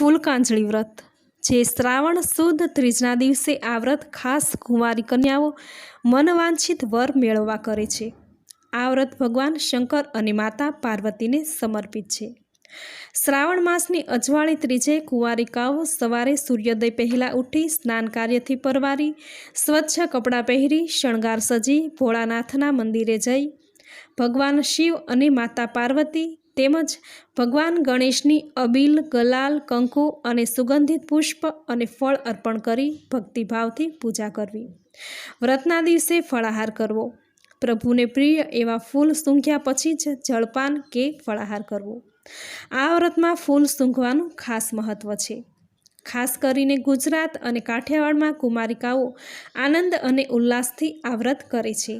ફૂલકાંજળી વ્રત. જે શ્રાવણ સુદ ત્રીજના દિવસે આ વ્રત ખાસ કુંવારી કન્યાઓ મનવાંછિત વર મેળવવા કરે છે. આ વ્રત ભગવાન શંકર અને માતા પાર્વતીને સમર્પિત છે. શ્રાવણ માસની અજવાળી ત્રીજે કુંવારિકાઓ સવારે સૂર્યોદય પહેલાં ઉઠી સ્નાન કાર્યથી પરવારી, સ્વચ્છ કપડાં પહેરી, શણગાર સજી, ભોળાનાથના મંદિરે જઈ ભગવાન શિવ અને માતા પાર્વતી તેમજ ભગવાન ગણેશની અબીલ, ગલાલ, કંકુ અને સુગંધિત પુષ્પ અને ફળ અર્પણ કરી ભક્તિભાવથી પૂજા કરવી. વ્રતના દિવસે ફળાહાર કરવો. પ્રભુને પ્રિય એવા ફૂલ સૂંઘ્યા પછી જ જળપાન કે ફળાહાર કરવો. આ વ્રતમાં ફૂલ સૂંઘવાનું ખાસ મહત્ત્વ છે. ખાસ કરીને ગુજરાત અને કાઠિયાવાડમાં કુમારિકાઓ આનંદ અને ઉલ્લાસથી આ વ્રત કરે છે.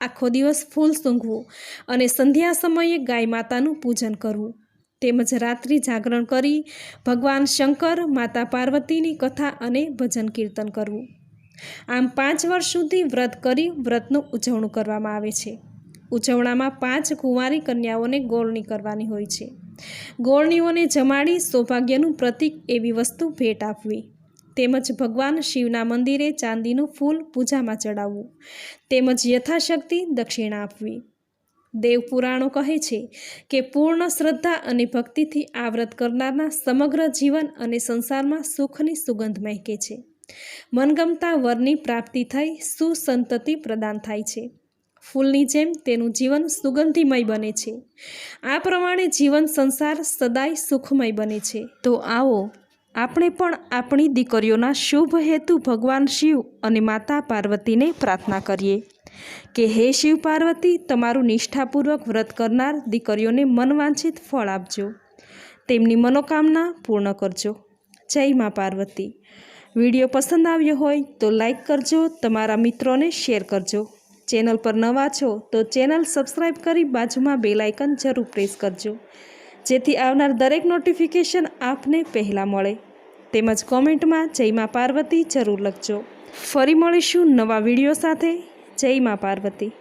આખો દિવસ ફૂલ સૂંઘવું અને સંધ્યા સમયે ગાય માતાનું પૂજન કરવું. તેમજ રાત્રિ જાગરણ કરી ભગવાન શંકર, માતા પાર્વતીની કથા અને ભજન કીર્તન કરવું. આમ પાંચ વર્ષ સુધી વ્રત કરી વ્રતનું ઉજવણું કરવામાં આવે છે. ઉજવણામાં પાંચ કુંવારી કન્યાઓને ગોળણી કરવાની હોય છે. ગોળણીઓને જમાડી સૌભાગ્યનું પ્રતીક એવી વસ્તુ ભેટ આપવી. તેમજ ભગવાન શિવના મંદિરે ચાંદીનું ફૂલ પૂજામાં ચડાવવું. તેમજ યથાશક્તિ દક્ષિણા આપવી. દેવપુરાણો કહે છે કે, પૂર્ણ શ્રદ્ધા અને ભક્તિથી આ વ્રત કરનારના સમગ્ર જીવન અને સંસારમાં સુખની સુગંધ મહેકે છે. મનગમતા વરની પ્રાપ્તિ થઈ સુસંતતિ પ્રદાન થાય છે. ફૂલની જેમ તેનું જીવન સુગંધીમય બને છે. આ પ્રમાણે જીવન સંસાર સદાય સુખમય બને છે. તો આવો આપણે પણ આપણી દીકરીઓના શુભ હેતુ ભગવાન શિવ અને માતા પાર્વતીને પ્રાર્થના કરીએ. કે હે શિવ પાર્વતી, તમારું નિષ્ઠાપૂર્વક વ્રત કરનાર દીકરીઓને મનવાંછિત ફળ આપજો. તેમની મનોકામના પૂર્ણ કરજો. જય મા પાર્વતી. વીડિયો પસંદ આવ્યો હોય તો લાઈક કરજો, તમારા મિત્રોને શેર કરજો. ચેનલ પર નવા છો તો ચેનલ સબસ્ક્રાઈબ કરી બાજુમાં બેલ જરૂર પ્રેસ કરજો. જેથી આવનાર દરેક નોટિફિકેશન આપને પહેલાં મળે. તેમજ કોમેન્ટમાં જય મા પાર્વતી જરૂર લખજો. ફરી મળીશું નવા વીડિયો સાથે. જય મા પાર્વતી.